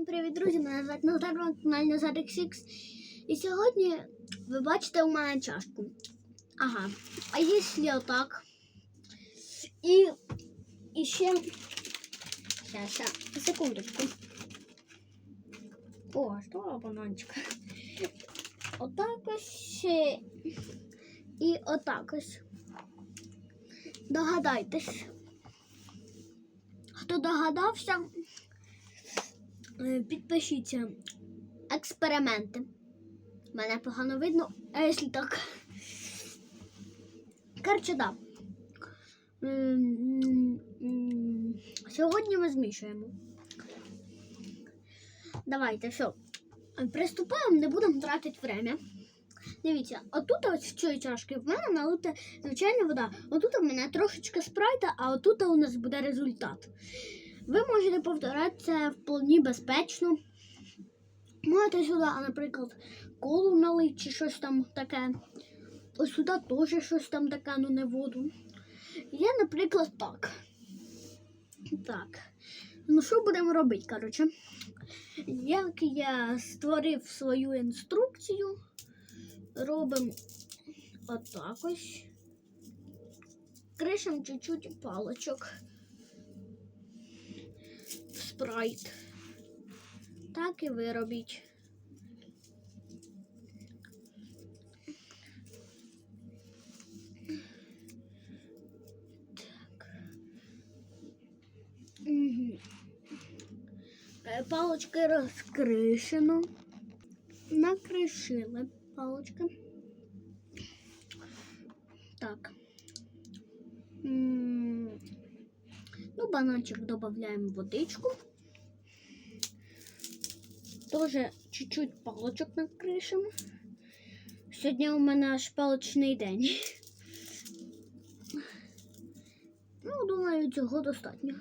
Всім привіт, друзі! Мене звати Назар, на каналі Назар XX. І сьогодні ви бачите у мене чашку. Ага. А якщо отак. І, і ще. Щас, секундочку. О, що бананчик. Отак ось. І отак ось. Догадайтесь. Хто догадався, Підпишіться. Експерименти. Мене погано видно, а якщо так. Коротше, да. Сьогодні ми змішуємо. Давайте, все. Приступаємо, не будемо тратити время. Дивіться, отут ось в цій чашці в мене налита звичайна вода. Отут у мене трошечки спрайта, а отут у нас буде результат. Ви можете повторяти це вполне безпечно. Можете сюди, наприклад, колу налити чи щось там таке. Ось сюди теж щось там таке, ну не воду. Я, наприклад, так. Так. Ну, що будемо робити, коротше? Як я створив свою інструкцію, робимо отак ось. Кришем чуть-чуть палочок спрайт. Так і ви робіть. Так. Угу. Палочки розкришено. Накришили палочки. Так. М, Ну, бананчик додаємо водичку. Тоже чуть-чуть палочок накришимо. Сьогодні у мене аж палочний день. Ну, думаю, цього достатньо.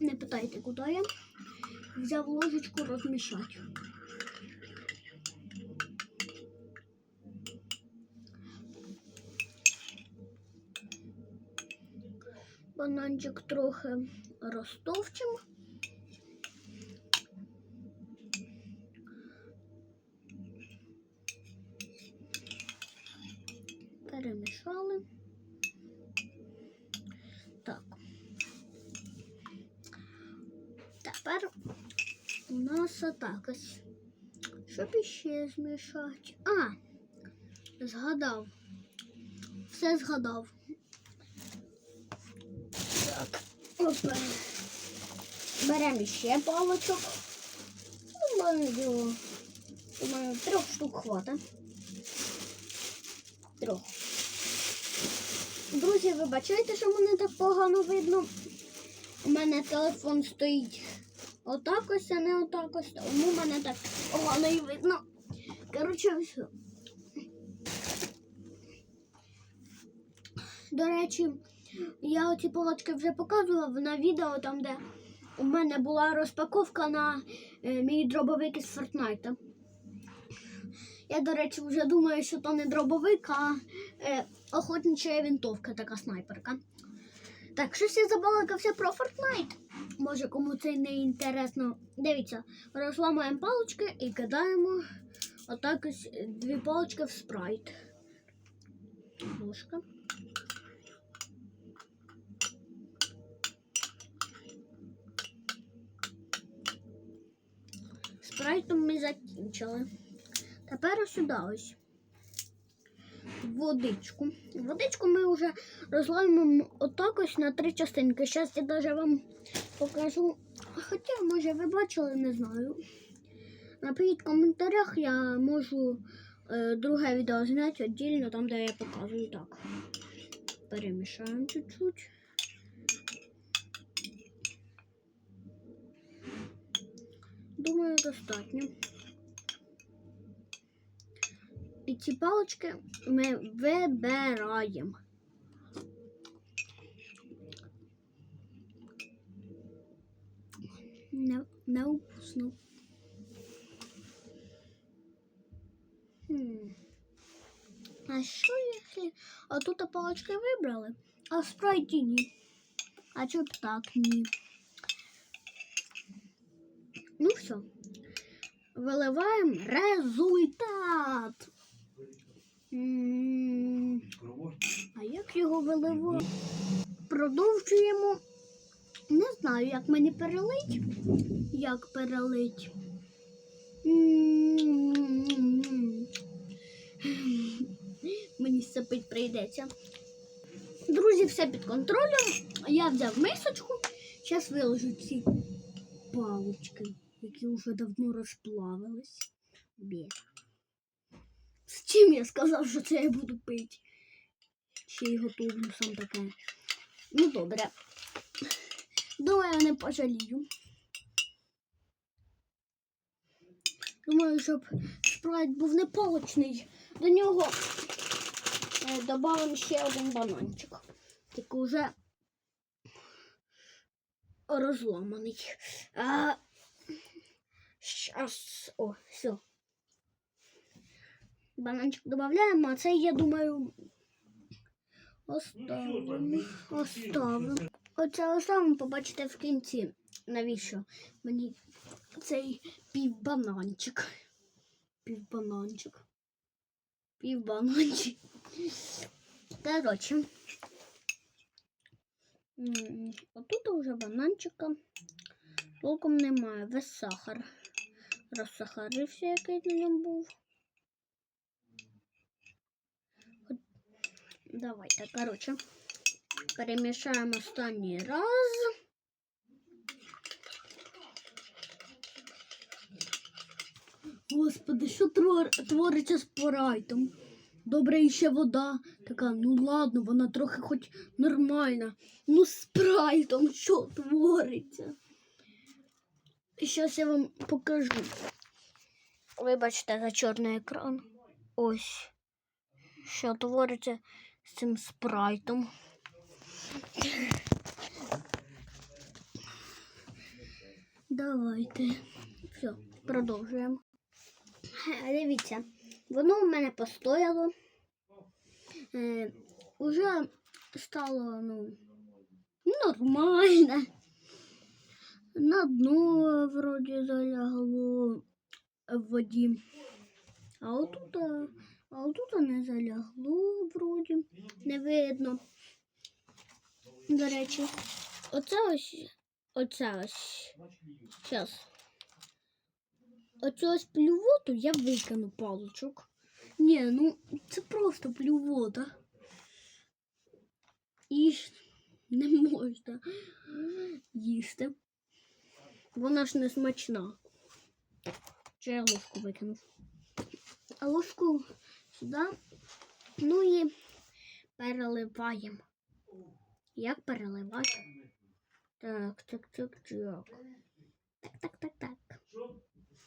Не питайте, куди я. Взяв ложечку розмішати. Бананчик трохи розтовчимо. Перемішали. Так. Тепер у нас отак ось. Щоб іще змішати. А, згадав. Все згадав. Так. Беремо ще палочок. Думаю, думаю, трьох штук хватить. Трьох. Друзі, вибачайте, що мене так погано видно. У мене телефон стоїть отак ось, а не отак ось, тому мене так погано і видно. Коротше, все. До речі, я оці палочки вже показував на відео, там, де у мене була розпаковка на е, мій дробовик із Фортнайта. Я, до речі, вже думаю, що то не дробовик, а е, охотнича винтовка, така снайперка. Так, щось я забалакався про Fortnite. Може, кому це не інтересно. Дивіться, розламуємо палочки і кидаємо отак ось дві палочки в спрайт. Ложка. Спрайтом ми закінчили. Тепер сюди ось. Водичку. Водичку ми вже розламуємо отак ось на три частинки. Зараз я навіть вам покажу. Хоча, може, ви бачили, не знаю. Напишіть в коментарях, я можу е, друге відео зняти віддільно, там, де я показую так. Перемішаємо чуть-чуть. Думаю, достатньо. І ці палочки ми вибираємо. Не, не упусну. Хм. А що якщо а тут палочки вибрали, а спрайті ні. А чого так ні? Ну все. Виливаємо результат. М, А як його виливати? Продовжуємо. Не знаю, як мені перелить. Як перелить. М, Мені сипить прийдеться. Друзі, все під контролем. Я взяв мисочку. Зараз виложу ці палочки, які вже давно розплавились. Бє. З чим я сказав, що це я буду пити? Ще й готовлю сам таке. Ну добре. Думаю, не пожалію. Думаю, щоб спрайт був не палочний. До нього е, ще один бананчик. Тільки вже розламаний. А, щас. О, все. Бананчик додаємо, а це, я думаю, оставимо. Оставимо. Оце оставимо, побачите в кінці. Навіщо мені цей півбананчик? Півбананчик. Півбананчик. Коротше. М, Отут вже бананчика толком немає. Весь сахар. Розсахарився, який на ньому був. Давайте, коротше, перемішаємо останній раз. Господи, що твор- твориться з порайтом? Добре, і ще вода. Така, ну ладно, вона трохи хоч нормальна. Ну, з спрайтом що твориться? Зараз я вам покажу. Вибачте за чорний екран. Ось. Що твориться з цим спрайтом. Давайте. Все, продовжуємо. Е, Дивіться, воно у мене постояло. Е, уже стало ну, нормально. На дно вроді залягло в воді. А отут, а, а отут не залягло вроді. Не видно. До речі, оце ось, оце ось. Зараз. Оцю ось плювоту я викину паличок. Ні, ну це просто плювота. І не можна їсти. Вона ж не смачна. Чи я ложку викинув? А ложку сюди. Ну і переливаємо. Як переливати? Так, так, так, так. Так, так, так, так.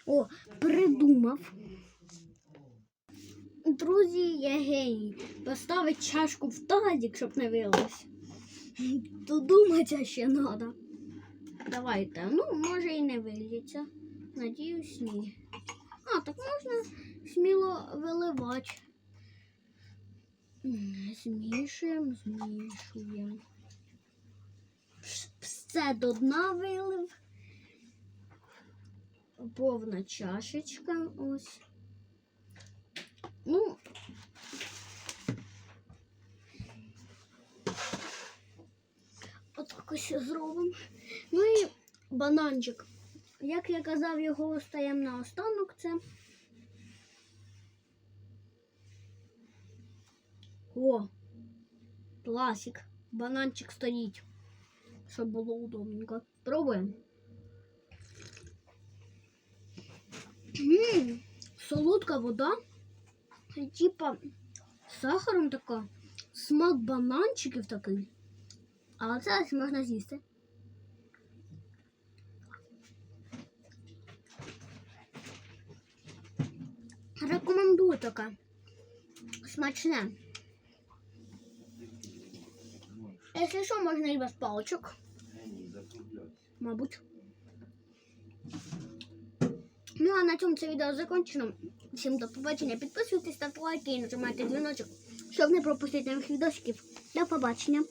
О, придумав. Друзі, я геній. Поставить чашку в тазик, щоб не вилилось. То думати ще треба. Давайте. Ну, може і не виліться. Надіюсь, ні. А, так можна сміло виливати. Змішуємо, змішуємо. Все до дна вилив. Повна чашечка ось. Ну, отак ось зробимо. Ну і бананчик. Як я казав, його остаємо на останок це. О, класик. Бананчик стоїть. Щоб було удобненько. Пробуємо. М, Солодка вода. Типа сахаром така. Смак бананчиків такий. А це можна з'їсти. Рекомендую таке. Смачне. Якщо що, можна і без паличок. Мабуть. Ну а на цьому це відео закінчено. Всім до побачення. Підписуйтесь, ставте лайки і нажимайте дзвіночок, щоб не пропустити нових відосиків. До побачення.